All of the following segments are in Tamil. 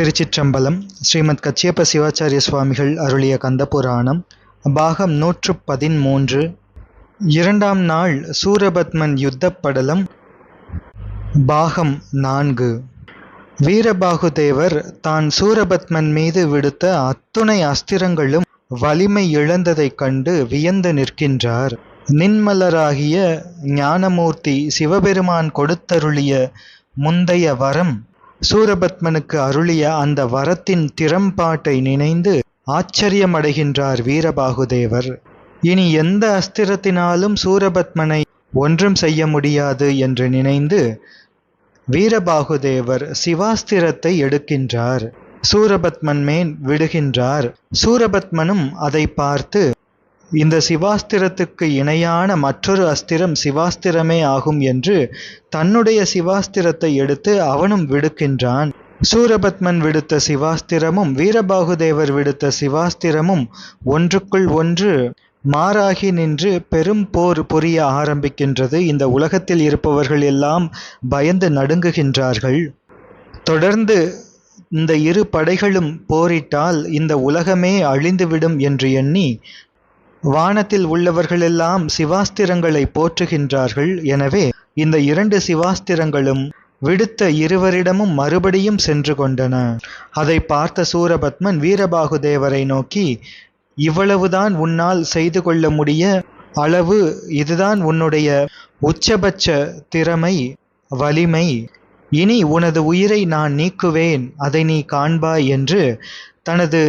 திருச்சிற்றம்பலம் ஸ்ரீமத் கச்சியப்ப சிவாச்சாரிய சுவாமிகள் அருளிய கந்தபுராணம் பாகம் நூற்று பதிமூன்று இரண்டாம் நாள் சூரபத்மன் யுத்தப்படலம் பாகம் நான்கு. வீரபாகுதேவர் தான் சூரபத்மன் மீது விடுத்த அத்துணை அஸ்திரங்களும் வலிமை இழந்ததைக் கண்டு வியந்து நிற்கின்றார். நின்மலராகிய ஞானமூர்த்தி சிவபெருமான் கொடுத்தருளிய முந்தைய வரம் சூரபத்மனுக்கு அருளிய அந்த வரத்தின் திறம்பாட்டை நினைந்து ஆச்சரியமடைகின்றார் வீரபாகுதேவர். இனி எந்த அஸ்திரத்தினாலும் சூரபத்மனை ஒன்றும் செய்ய முடியாது என்று நினைந்து வீரபாகுதேவர் சிவாஸ்திரத்தை எடுக்கின்றார். சூரபத்மன் மேல் விடுகின்றார். சூரபத்மனும் அதை பார்த்து இந்த சிவாஸ்திரத்துக்கு இணையான மற்றொரு அஸ்திரம் சிவாஸ்திரமே ஆகும் என்று தன்னுடைய சிவாஸ்திரத்தை எடுத்து அவனும் விடுக்கின்றான். சூரபத்மன் விடுத்த சிவாஸ்திரமும் வீரபாகுதேவர் விடுத்த சிவாஸ்திரமும் ஒன்றுக்குள் ஒன்று மாறாகி நின்று பெரும் போர் புரிய ஆரம்பிக்கின்றது. இந்த உலகத்தில் இருப்பவர்கள் எல்லாம் பயந்து நடுங்குகின்றார்கள். தொடர்ந்து இந்த இரு படைகளும் போரிட்டால் இந்த உலகமே அழிந்துவிடும் என்று எண்ணி வானத்தில் உள்ளவர்களெல்லாம் சிவாஸ்திரங்களை போற்றுகின்றார்கள். எனவே இந்த இரண்டு சிவாஸ்திரங்களும் விடுத்த இருவரிடமும் மறுபடியும் சென்று கொண்டன. அதை பார்த்த சூரபத்மன் வீரபாகுதேவரை நோக்கி இவ்வளவுதான் உன்னால் செய்து கொள்ள முடிய அளவு இதுதான் உன்னுடைய உச்சபட்ச திறமை வலிமை. இனி உனது உயிரை நான் நீக்குவேன் அதை நீ காண்பாய் என்று தனது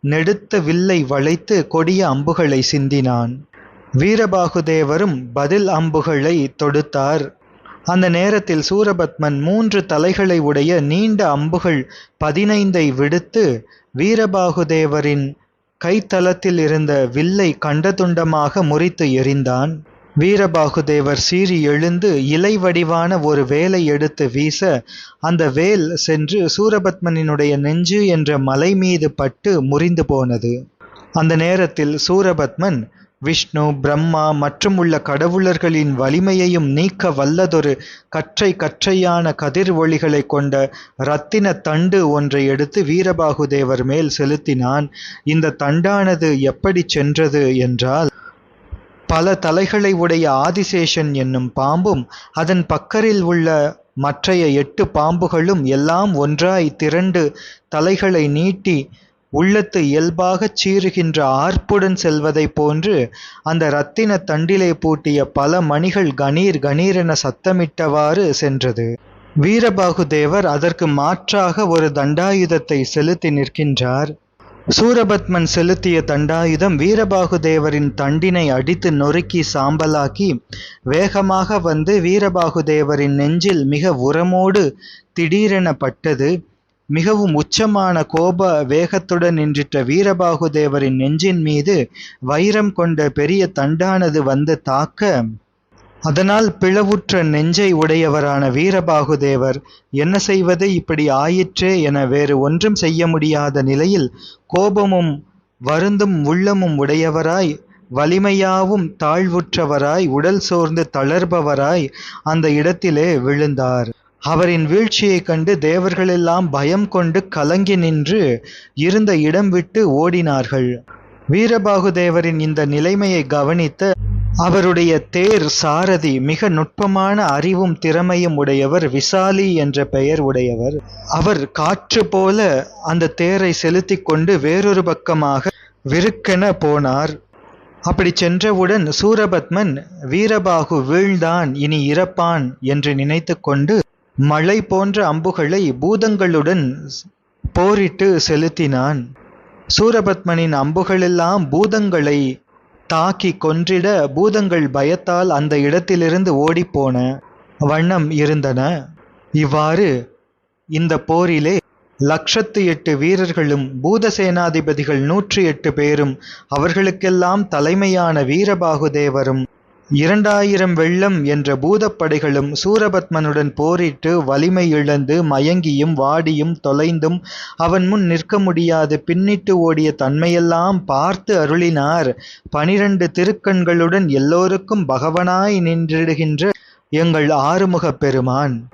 நெடுத்த வில்லை வளைத்து கொடிய அம்புகளை சிந்தினான். வீரபாகுதேவரும் பதில் அம்புகளை தொடுத்தார். அந்த நேரத்தில் சூரபத்மன் மூன்று தலைகளை உடைய நீண்ட அம்புகள் பதினைந்தை விடுத்து வீரபாகுதேவரின் கைத்தலத்தில் இருந்த வில்லை கண்டதுண்டமாக முறித்து எறிந்தான். வீரபாகுதேவர் சீறி எழுந்து இலை வடிவான ஒரு வேலை எடுத்து வீச அந்த வேல் சென்று சூரபத்மனினுடைய நெஞ்சு என்ற மலை மீது பட்டு முறிந்து போனது. அந்த நேரத்தில் சூரபத்மன் விஷ்ணு பிரம்மா மற்றும் உள்ள கடவுளர்களின் வலிமையையும் நீக்க வல்லதொரு கற்றை கற்றையான கதிர் ஒளிகளை கொண்ட இரத்தின தண்டு ஒன்றை எடுத்து வீரபாகுதேவர் மேல் செலுத்தினான். இந்த தண்டானது எப்படி சென்றது என்றால் பல தலைகளை உடைய ஆதிசேஷன் என்னும் பாம்பும் அதன் பக்கரில் உள்ள மற்றைய எட்டு பாம்புகளும் எல்லாம் ஒன்றாய் திரண்டு தலைகளை நீட்டி உள்ளத்து இயல்பாகச் சீறுகின்ற ஆர்ப்புடன் செல்வதைப் போன்று அந்த இரத்தின தண்டிலே பூட்டிய பல மணிகள் கணீர் கணீரென சத்தமிட்டவாறு சென்றது. வீரபாகுதேவர் அதற்கு மாற்றாக ஒரு தண்டாயுதத்தை செலுத்தி நிற்கின்றார். சூரபத்மன் செலுத்திய தண்டாயுதம் வீரபாகுதேவரின் தண்டினை அடித்து நொறுக்கி சாம்பலாக்கி வேகமாக வந்து வீரபாகுதேவரின் நெஞ்சில் மிக உரமோடு திடீரென பட்டது. மிகவும் உச்சமான கோப வேகத்துடன் நின்றிட்ட வீரபாகுதேவரின் நெஞ்சின் மீது வைரம் கொண்ட பெரிய தண்டானது வந்து தாக்க அதனால் பிளவுற்ற நெஞ்சை உடையவரான வீரபாகுதேவர் என்ன செய்வது இப்படி ஆயிற்றே என வேறு ஒன்றும் செய்ய முடியாத நிலையில் கோபமும் வருந்தும் உள்ளமும் உடையவராய் வலிமையாவும் தாழ்வுற்றவராய் உடல் சோர்ந்து தளர்பவராய் அந்த இடத்திலே விழுந்தார். அவரின் வீழ்ச்சியைக் கண்டு தேவர்களெல்லாம் பயம் கொண்டு கலங்கி நின்று இருந்த இடம் விட்டு ஓடினார்கள். வீரபாகுதேவரின் இந்த நிலைமையை கவனித்த அவருடைய தேர் சாரதி மிக நுட்பமான அறிவும் திறமையும் உடையவர் விசாலி என்ற பெயர் உடையவர். அவர் காற்று போல அந்த தேரை செலுத்தி கொண்டு வேறொரு பக்கமாக விருக்கென போனார். அப்படி சென்றவுடன் சூரபத்மன் வீரபாகு வீழ்தான் இனி இறப்பான் என்று நினைத்து கொண்டு மழை போன்ற அம்புகளை பூதங்களுடன் போரிட்டு செலுத்தினான். சூரபத்மனின் அம்புகளெல்லாம் பூதங்களை தாக்கி கொன்றிட பூதங்கள் பயத்தால் அந்த இடத்திலிருந்து ஓடிப்போன வண்ணம் இருந்தன. இவ்வாறு இந்த போரிலே லட்சத்து எட்டு வீரர்களும் பூதசேனாதிபதிகள் நூற்றி எட்டு பேரும் அவர்களுக்கெல்லாம் தலைமையான வீரபாகுதேவரும் இரண்டாயிரம் வெள்ளம் என்ற பூதப்படைகளும் சூரபத்மனுடன் போரிட்டு வலிமை இழந்து மயங்கியும் வாடியும் தொலைந்தும் அவன் முன் நிற்க முடியாது. பின்னிட்டு ஓடிய தன்மையெல்லாம் பார்த்து அருளினார். பனிரண்டு திருக்கண்களுடன் எல்லோருக்கும் பகவனாய் நின்றிடுகின்ற எங்கள் ஆறுமுகப் பெருமான்.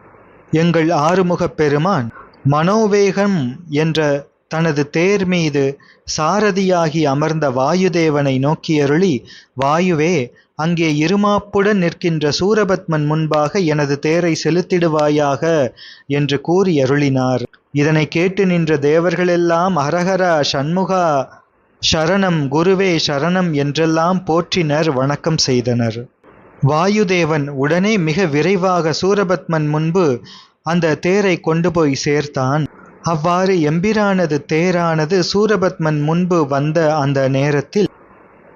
எங்கள் ஆறுமுகப் பெருமான். மனோவேகம் என்ற தனது தேர் மீது சாரதியாகி அமர்ந்த வாயுதேவனை நோக்கியருளி வாயுவே அங்கே இருமாப்புடன் நிற்கின்ற சூரபத்மன் முன்பாக எனது தேரை செலுத்திடுவாயாக என்று கூறி அருளினார். இதனை கேட்டு நின்ற தேவர்களெல்லாம் ஹரஹரா சண்முகா சரணம் குருவே சரணம் என்றெல்லாம் போற்றினர் வணக்கம் செய்தனர். வாயுதேவன் உடனே மிக விரைவாக சூரபத்மன் முன்பு அந்த தேரை கொண்டு போய் சேர்த்தான். அவ்வாறு எம்பிரானது தேரானது சூரபத்மன் முன்பு வந்த அந்த நேரத்தில்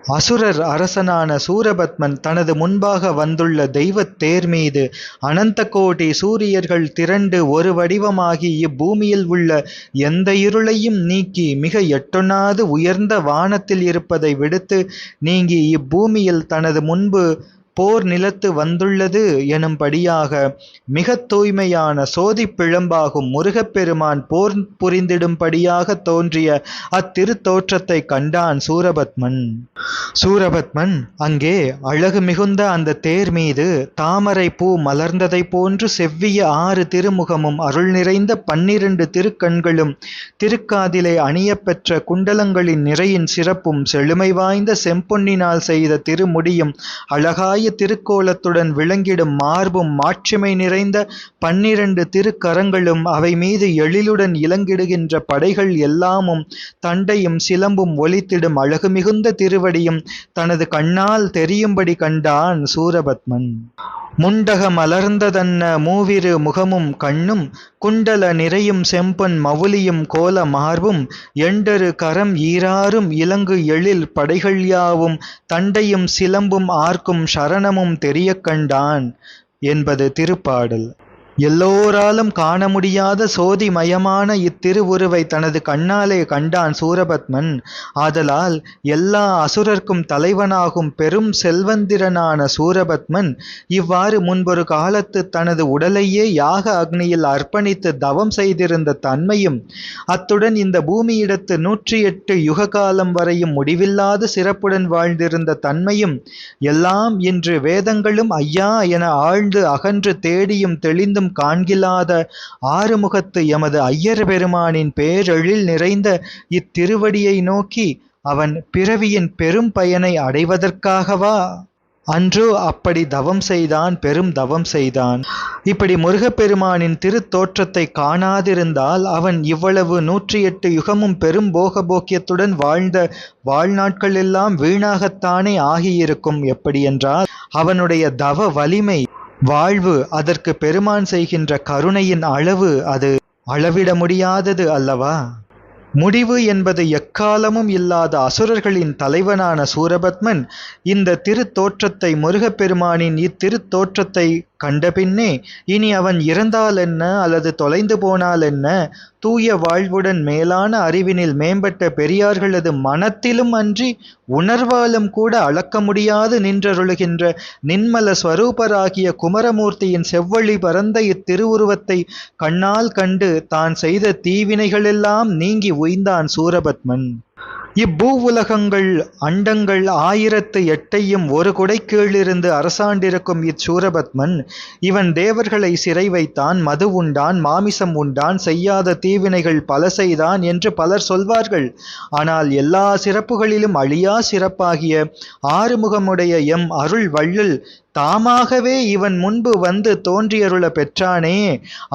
அசுரர் அரசனான சூரபத்மன் தனது முன்பாக வந்துள்ள தெய்வத் தேர் மீது அனந்த கோடி சூரியர்கள் திரண்டு ஒரு வடிவமாகி இப்பூமியில் உள்ள எந்த இருளையும் நீக்கி மிக எட்டொண்ணாது உயர்ந்த வானத்தில் இருப்பதை விடுத்து நீங்கி இப்பூமியில் தனது முன்பு போர் நிலத்து வந்துள்ளது எனும்படியாக மிக தூய்மையான சோதி பிழம்பாகும் முருகப்பெருமான் போர் புரிந்திடும்படியாக தோன்றிய அத்திருத்தோற்றத்தை கண்டான் சூரபத்மன். சூரபத்மன் அங்கே அழகு மிகுந்த அந்த தேர் மீது தாமரை பூ மலர்ந்ததை போன்று செவ்விய ஆறு திருமுகமும் அருள் நிறைந்த பன்னிரண்டு திருக்கண்களும் திருக்காதிலே அணியப்பெற்ற குண்டலங்களின் நிறையின் சிறப்பும் செழுமை வாய்ந்த செம்பொன்னினால் செய்த திருமுடியும் அழகாய திருக்கோலத்துடன் விளங்கிடும் மார்பும் மாட்சிமை நிறைந்த பன்னிரண்டு திருக்கரங்களும் அவை மீது எழிலுடன் இலங்கிடுகின்ற படைகள் எல்லாமும் தண்டையும் சிலம்பும் ஒலித்திடும் அழகு மிகுந்த திருவடியும் தனது கண்ணால் தெரியும்படி கண்டான் சூரபத்மன். முண்டக மலர்ந்ததன்ன மூவிரு முகமும் கண்ணும் குண்டல நிறையும் செம்பொன் மவுலியும் கோல மார்பும் எண்டரு கரம் ஈராறும் இலங்கு எழில் படைகள் யாவும் தண்டையும் சிலம்பும் ஆர்க்கும் சரணமும் தெரிய கண்டான் என்பது திருப்பாடல். எல்லோராலும் காண முடியாத சோதிமயமான இத்திருவுருவை தனது கண்ணாலே கண்டான் சூரபத்மன். ஆதலால் எல்லா அசுரர்க்கும் தலைவனாகும் பெரும் செல்வந்திரனான சூரபத்மன் இவ்வாறு முன்பொரு காலத்து தனது உடலையே யாக அக்னியில் அர்ப்பணித்து தவம் செய்திருந்த தன்மையும் அத்துடன் இந்த பூமியிடத்து நூற்றி எட்டு யுக காலம் வரையும் முடிவில்லாத சிறப்புடன் வாழ்ந்திருந்த தன்மையும் எல்லாம் இன்று வேதங்களும் ஐயா என ஆழ்ந்து அகன்று தேடியும் தெளிந்தும் காண்கிலாத ஆறுமுகத்து எமது ஐயர் பெருமானின் பேரெழில் நிறைந்த இத்திருவடியை நோக்கி அவன் பிறவியின் பெரும் பயனை அடைவதற்காகவா? அன்று அப்படி தவம் செய்தான் பெரும் தவம் செய்தான். இப்படி முருகப்பெருமானின் திருத்தோற்றத்தை காணாதிருந்தால் அவன் இவ்வளவு நூற்றி எட்டு யுகமும் பெரும் போக போக்கியத்துடன் வாழ்ந்த வாழ்நாட்கள் எல்லாம் வீணாகத்தானே ஆகியிருக்கும் எப்படி என்றால் அவனுடைய தவ வலிமை வாழ்வு அதற்கு பெருமான் செய்கின்ற கருணையின் அளவு அது அளவிட முடியாதது அல்லவா? முடிவு என்பது எக்காலமும் இல்லாத அசுரர்களின் தலைவனான சூரபத்மன் இந்த திருத்தோற்றத்தை முருகப்பெருமானின் இத்திருத்தோற்றத்தை கண்ட பின்னே இனி அவன் இறந்தால் என்ன அல்லது தொலைந்து போனால் என்ன? தூய வாழ்வுடன் மேலான அறிவினில் மேம்பட்ட பெரியார்களது மனத்திலும் அன்றி உணர்வாலும் கூட அளக்க முடியாது நின்றருளுகின்ற நின்மல ஸ்வரூபராகிய குமரமூர்த்தியின் செவ்வழி பரந்த இத்திருவுருவத்தை கண்ணால் கண்டு தான் செய்த தீவினைகளெல்லாம் நீங்கி உய்ந்தான் சூரபத்மன். இப்பூவுலகங்கள் அண்டங்கள் ஆயிரத்து எட்டையும் ஒரு குடைக்கீழிருந்து அரசாண்டிருக்கும் இச்சூரபத்மன் இவன் தேவர்களை சிறை வைத்தான் மது உண்டான் மாமிசம் உண்டான் செய்யாத தீவினைகள் பல செய்தான் என்று பலர் சொல்வார்கள். ஆனால் எல்லா சிறப்புகளிலும் அழியா சிறப்பாகிய ஆறுமுகமுடைய எம் அருள் வள்ளல் தாமாகவே இவன் முன்பு வந்து தோன்றியருள பெற்றானே.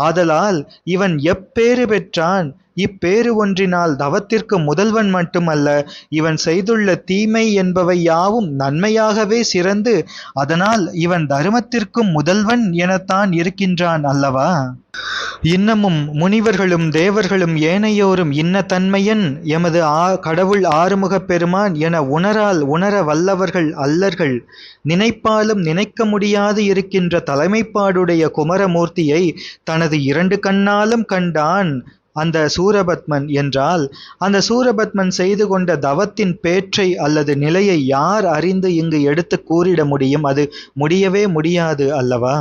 ஆதலால் இவன் எப்பேறு பெற்றான்? இப்பேறு ஒன்றினால் தவத்திற்கு முதல்வன் மட்டுமல்ல இவன் செய்துள்ள தீமை என்பவை யாவும் நன்மையாகவே சிறந்து அதனால் இவன் தர்மத்திற்கும் முதல்வன் எனத்தான் இருக்கின்றான் அல்லவா? இன்னமும் முனிவர்களும் தேவர்களும் ஏனையோரும் இன்ன தன்மையன் எமது ஆ கடவுள் ஆறுமுகப் பெருமான் என உணரால் உணர வல்லவர்கள் அல்லர்கள். நினைப்பாலும் நினைக்க முடியாது இருக்கின்ற தலைமைப்பாடுடைய குமரமூர்த்தியை தனது இரண்டு கண்ணாலும் கண்டான் அந்த சூரபத்மன் என்றால் அந்த சூரபத்மன் செய்து கொண்ட தவத்தின் பேற்றை அல்லது நிலையை யார் அறிந்து இங்கு எடுத்து கூறிட முடியும்? அது முடியவே முடியாது அல்லவா?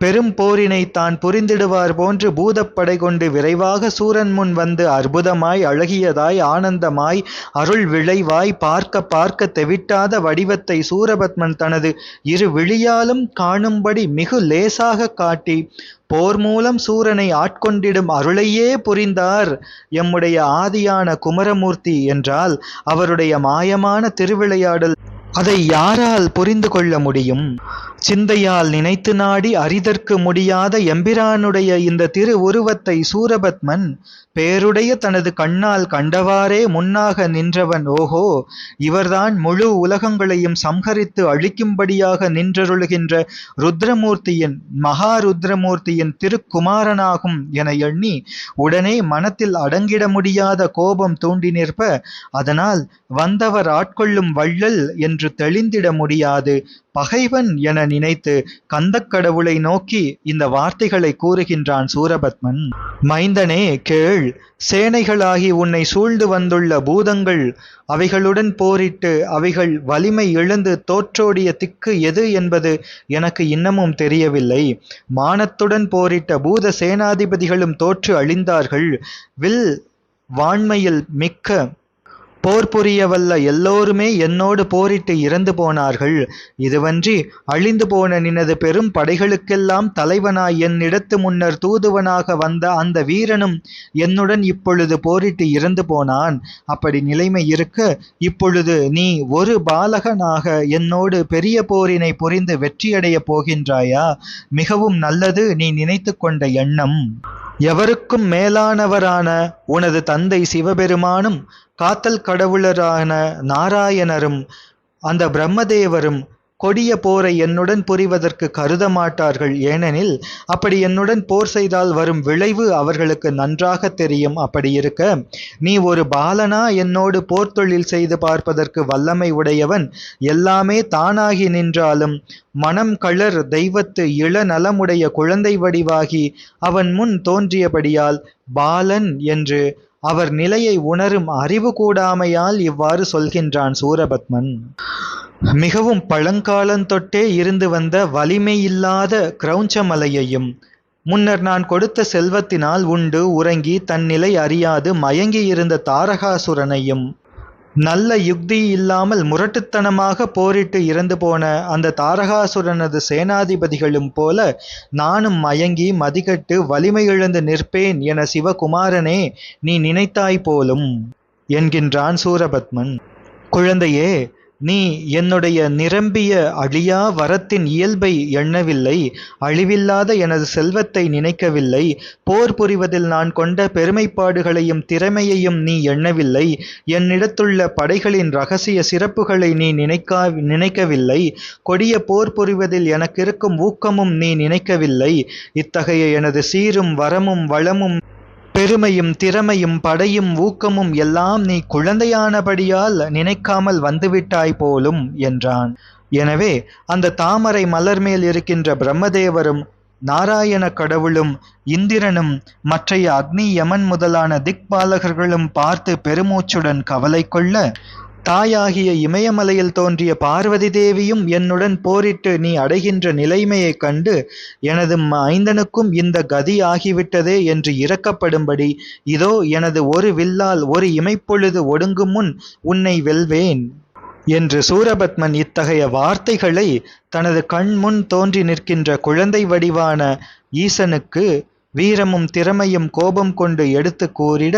பெரும் போரினை தான் புரிந்திடுவார் போன்று பூதப்படை கொண்டு விரைவாக சூரன் முன் வந்து அற்புதமாய் அழகியதாய் ஆனந்தமாய் அருள் விளைவாய் பார்க்க பார்க்க தெவிட்டாத வடிவத்தை சூரபத்மன் தனது இரு விழியாலும் காணும்படி மிகு லேசாக காட்டி போர் மூலம் சூரனை ஆட்கொண்டிடும் அருளையே புரிந்தார் எம்முடைய ஆதியான குமரமூர்த்தி என்றால் அவருடைய மாயமான திருவிளையாடல் அதை யாரால் புரிந்து கொள்ள முடியும்? சிந்தையால் நினைத்து நாடி அறிதற்கு முடியாத எம்பிரானுடைய இந்த திரு உருவத்தை சூரபத்மன் பேருடைய தனது கண்ணால் கண்டவாறே முன்னாக நின்றவன். ஓஹோ இவர்தான் முழு உலகங்களையும் சம்ஹரித்து அழிக்கும்படியாக நின்றருளுகின்ற ருத்ரமூர்த்தியின் மகா ருத்ரமூர்த்தியின் திருக்குமாரனாகும் என எண்ணி உடனே மனத்தில் அடங்கிட முடியாத கோபம் தூண்டி நிற்ப அதனால் வந்தவர் ஆட்கொள்ளும் வள்ளல் என்று தெளிந்திட முடியாது. பகைவன் என நினைத்து கந்தக்கடவுளை நோக்கி இந்த வார்த்தைகளை கூறுகின்றான் சூரபத்மன். மைந்தனே கேள். சேனைகளாகி உன்னை சூழ்ந்து வந்துள்ள பூதங்கள் அவைகளுடன் போரிட்டு அவைகள் வலிமை இழந்து தோற்றோடிய திக்கு எது என்பது எனக்கு இன்னமும் தெரியவில்லை. மானத்துடன் போரிட்ட பூத சேனாதிபதிகளும் தோற்று அழிந்தார்கள். வில் வாண்மையில் மிக்க போர் புரியவல்ல. எல்லோருமே என்னோடு போரிட்டு இறந்து போனார்கள். இதுவன்றி அழிந்து போன நினது பெரும் படைகளுக்கெல்லாம் தலைவனாய் என்னிடத்து முன்னர் தூதுவனாக வந்த அந்த வீரனும் என்னுடன் இப்பொழுது போரிட்டு இறந்து போனான். அப்படி நிலைமை இருக்க இப்பொழுது நீ ஒரு பாலகனாக என்னோடு பெரிய போரினை புரிந்து வெற்றியடையப் போகின்றாயா? மிகவும் நல்லது நீ நினைத்து கொண்ட எண்ணம். எவருக்கும் மேலானவரான உனது தந்தை சிவபெருமானும் காத்தல் கடவுளரான நாராயணரும் அந்த பிரம்மதேவரும் கொடிய போரை என்னுடன் புரிவதற்கு கருத மாட்டார்கள் ஏனெனில் அப்படி என்னுடன் போர் செய்தால் வரும் விளைவு அவர்களுக்கு நன்றாக தெரியும். அப்படி இருக்க நீ ஒரு பாலனா என்னோடு போர் தொழில் செய்து பார்ப்பதற்கு வல்லமை உடையவன் எல்லாமே தானாகி நின்றாலும் மனம் களர் தெய்வத்து இள நலமுடைய குழந்தை வடிவாகி அவன் முன் தோன்றியபடியால் பாலன் என்று அவர் நிலையை உணரும் அறிவு கூடாமையால் இவ்வாறு சொல்கின்றான் சூரபத்மன். மிகவும் பழங்காலந்தொட்டே இருந்து வந்த வலிமையில்லாத கிரௌஞ்சமலையையும் முன்னர் நான் கொடுத்த செல்வத்தினால் உண்டு உறங்கி தன் நிலை அறியாது மயங்கி இருந்த தாரகாசுரனையும் நல்ல யுக்தி இல்லாமல் முரட்டுத்தனமாக போரிட்டு இறந்து போன அந்த தாரகாசுரனது சேனாதிபதிகளும் போல நானும் மயங்கி மதிகட்டு வலிமை இழந்து நிற்பேன் என சிவகுமாரனே நீ நினைத்தாய் போலும் என்கின்றான் சூரபத்மன். குழந்தையே நீ என்னுடைய நிரம்பிய அழியா வரத்தின் இயல்பை எண்ணவில்லை அழிவில்லாத எனது செல்வத்தை நினைக்கவில்லை போர் புரிவதில் நான் கொண்ட பெருமைப்பாடுகளையும் திறமையையும் நீ எண்ணவில்லை என்னிடத்துள்ள படைகளின் ரகசிய சிறப்புகளை நீ நினைக்கா நினைக்கவில்லை கொடிய போர் புரிவதில் எனக்கிருக்கும் ஊக்கமும் நீ நினைக்கவில்லை இத்தகைய எனது சீரும் வரமும் வளமும் பெருமையும் திறமையும் படையும் ஊக்கமும் எல்லாம் நீ குழந்தையானபடியால் நினைக்காமல் வந்துவிட்டாய் போலும் என்றான். எனவே அந்த தாமரை மலர் மேல் இருக்கின்ற பிரம்மதேவரும் நாராயண கடவுளும் இந்திரனும் மற்றைய அக்னி யமன் முதலான திக்பாலகர்களும் பார்த்து பெருமூச்சுடன் கவலை கொள்ள தாயாகிய இமயமலையில் தோன்றிய பார்வதி தேவியும் என்னுடன் போரிட்டு நீ அடைகின்ற நிலைமையைக் கண்டு எனது ஐந்தனுக்கும் இந்த கதி ஆகிவிட்டதே என்று இறக்கப்படும்படி இதோ எனது ஒரு வில்லால் ஒரு இமைப்பொழுது ஒடுங்கும் முன் உன்னை வெல்வேன் என்று சூரபத்மன் இத்தகைய வார்த்தைகளை தனது கண் முன் தோன்றி நிற்கின்ற குழந்தை வடிவான ஈசனுக்கு வீரமும் திறமையும் கோபம் கொண்டு எடுத்து கூறிட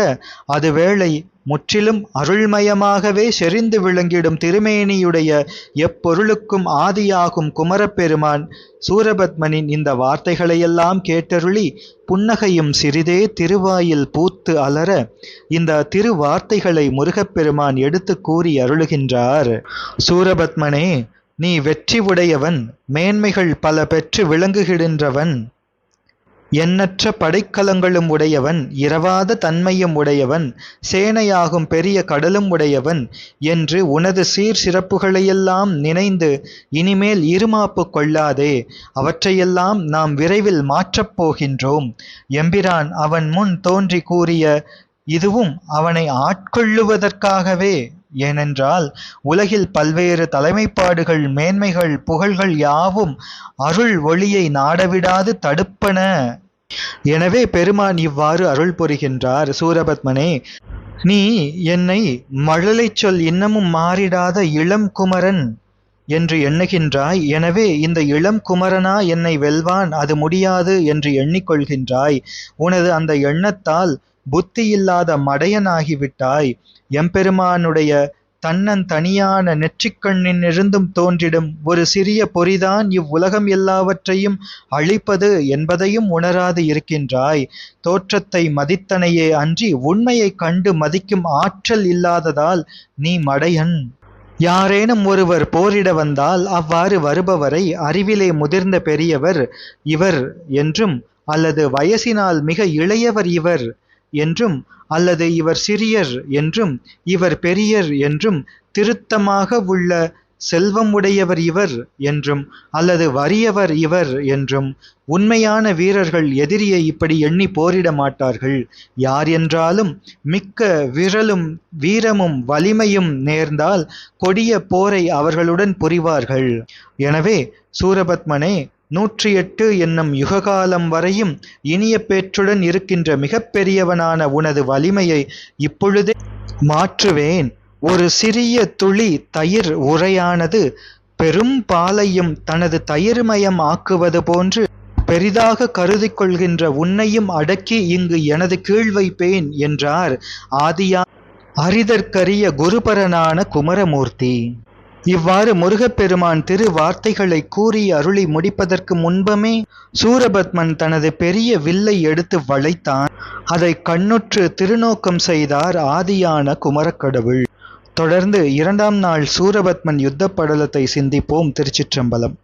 அதுவேளை முற்றிலும் அருள்மயமாகவே செறிந்து விளங்கிடும் திருமேனியுடைய எப்பொருளுக்கும் ஆதியாகும் குமரப்பெருமான் சூரபத்மனின் இந்த வார்த்தைகளையெல்லாம் கேட்டருளி புன்னகையும் சிறிதே திருவாயில் பூத்து அலர இந்த திருவார்த்தைகளை முருகப்பெருமான் எடுத்து கூறி அருளுகின்றார். சூரபத்மனே நீ வெற்றி உடையவன் மேன்மைகள் பல பெற்று விளங்குகின்றவன். எண்ணற்ற படைக்கலங்களும் உடையவன் இரவாத தன்மையும் உடையவன் சேனையாகும் பெரிய கடலும் உடையவன் என்று உனது சீர் சிறப்புகளையெல்லாம் நினைந்து இனிமேல் இருமாப்பு கொள்ளாதே. அவற்றையெல்லாம் நாம் விரைவில் மாற்றப் போகின்றோம். எம்பிரான் அவன் முன் தோன்றி கூறிய இதுவும் அவனை ஆட்கொள்ளுவதற்காகவே. ஏனென்றால் உலகில் பல்வேறு தலைமைப்பாடுகள் மேன்மைகள் புகழ்கள் யாவும் அருள் ஒளியை நாடவிடாது தடுப்பன. எனவே பெருமான் இவ்வாறு அருள் புரிகின்றார். சூரபத்மனே நீ என்னை மழலைச் சொல் இன்னமும் மாறிடாத இளம் குமரன் என்று எண்ணுகின்றாய். எனவே இந்த இளம் குமரனா என்னை வெல்வான் அது முடியாது என்று எண்ணிக்கொள்கின்றாய். உனது அந்த எண்ணத்தால் புத்தியில்லாத மடையனாகிவிட்டாய். எம்பெருமானுடைய தன்னன் தனியான நெற்றிக்கண்ணினிருந்தும் தோன்றிடும் ஒரு சிறிய பொறிதான் இவ்வுலகம் எல்லாவற்றையும் அழிப்பது என்பதையும் உணராது இருக்கின்றாய். தோற்றத்தை மதித்தனையே அன்றி உண்மையைக் கண்டு மதிக்கும் ஆற்றல் இல்லாததால் நீ மடையன். யாரேனும் ஒருவர் போரிட வந்தால் அவ்வாறு வருபவரை அறிவிலே முதிர்ந்த பெரியவர் இவர் என்றும் அல்லது வயசினால் மிக இளையவர் இவர் என்றும் அல்லது இவர் சிறியர் என்றும் இவர் பெரியர் என்றும் திருத்தமாக உள்ள செல்வம் உடையவர் இவர் என்றும் அல்லது வறியவர் இவர் என்றும் உண்மையான வீரர்கள் எதிரியை இப்படி எண்ணி போரிட மாட்டார்கள். யார் என்றாலும் மிக்க விரலும் வீரமும் வலிமையும் நேர்ந்தால் கொடிய போரை அவர்களுடன் புரிவார்கள். எனவே சூரபத்மனே நூற்றி எட்டு என்னும் யுககாலம் வரையும் இனிய பேற்றுடன் இருக்கின்ற மிகப்பெரியவனான உனது வலிமையை இப்பொழுதே மாற்றுவேன். ஒரு சிறிய துளி தயிர் உரையானது பெரும் பாலையும் தனது தயிர்மயம் ஆக்குவது போன்று பெரிதாக கருதி கொள்கின்ற உன்னையும் அடக்கி இங்கு எனது கீழ் வைப்பேன் என்றார் ஆதியா அரிதற்கரிய குருபரனான குமரமூர்த்தி. இவ்வாறு முருகப்பெருமான் திரு வார்த்தைகளை கூறி அருளி முடிப்பதற்கு முன்பமே சூரபத்மன் தனது பெரிய வில்லை எடுத்து வளைத்தான். அதை கண்ணுற்று திருநோக்கம் செய்தார் ஆதியான குமரக்கடவுள். தொடர்ந்து இரண்டாம் நாள் சூரபத்மன் யுத்த படலத்தை சிந்திப்போம் திருச்சிற்றம்பலம்.